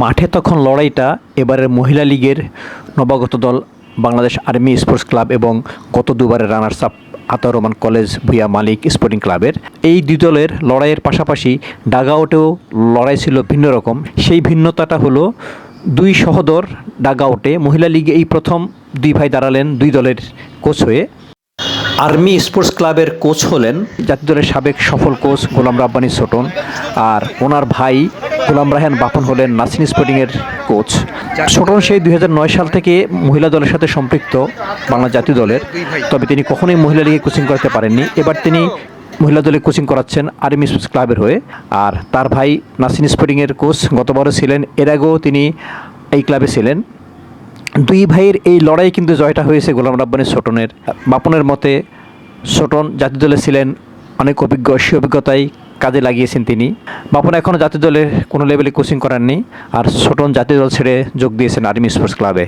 মাঠে তখন লড়াইটা এবারের মহিলা লীগের নবাগত দল বাংলাদেশ আর্মি স্পোর্টস ক্লাব এবং গত দুবারের runners up Ataur Rahman college ভুয়া মালিক স্পোর্টিং ক্লাবের। এই দুই দলের লড়াইয়ের পাশাপাশি ডাগাউটেও লড়াই ছিল ভিন্ন রকম। সেই ভিন্নতাটা হলো দুই সহদর ডাগাউটে মহিলা লিগে এই প্রথম দুই ভাই দাঁড়ালেন দুই দলের কোচ হয়ে। আর্মি স্পোর্টস ক্লাবের কোচ হলেন জাতীয় দলের সাবেক সফল কোচ গোলাম রাব্বানি ছোটন আর ওনার ভাই গোলাম রাহান বাপন হলেন নাসিন স্পোর্টিংয়ের কোচ। ছোটন সেই দুই হাজার নয় সাল থেকে মহিলা দলের সাথে সম্পৃক্ত বাংলা জাতীয় দলের। তবে তিনি কখনোই মহিলা লিগে কোচিং করতে পারেননি। এবার তিনি মহিলা দলে কোচিং করাচ্ছেন আর্মি স্পোর্টস ক্লাবের হয়ে। আর তার ভাই নাসিন স্পোর্টিংয়ের কোচ গতবারও ছিলেন। এর আগেও তিনি এই ক্লাবে ছিলেন। দুই ভাইয়ের এই লড়াই কিন্তু জয়টা হয়েছে গোলাম রাব্বানি ছোটনের। বাপনের মতে ছোটন জাতীয় দলে ছিলেন। অনেক অভিজ্ঞ সে অভিজ্ঞতাই কাজে লাগিয়েছেন তিনি। বাপন এখনও জাতীয় দলের কোনো লেভেলে কোচিং করাননি। আর ছোটন জাতীয় দল ছেড়ে যোগ দিয়েছেন আর্মি স্পোর্টস ক্লাবে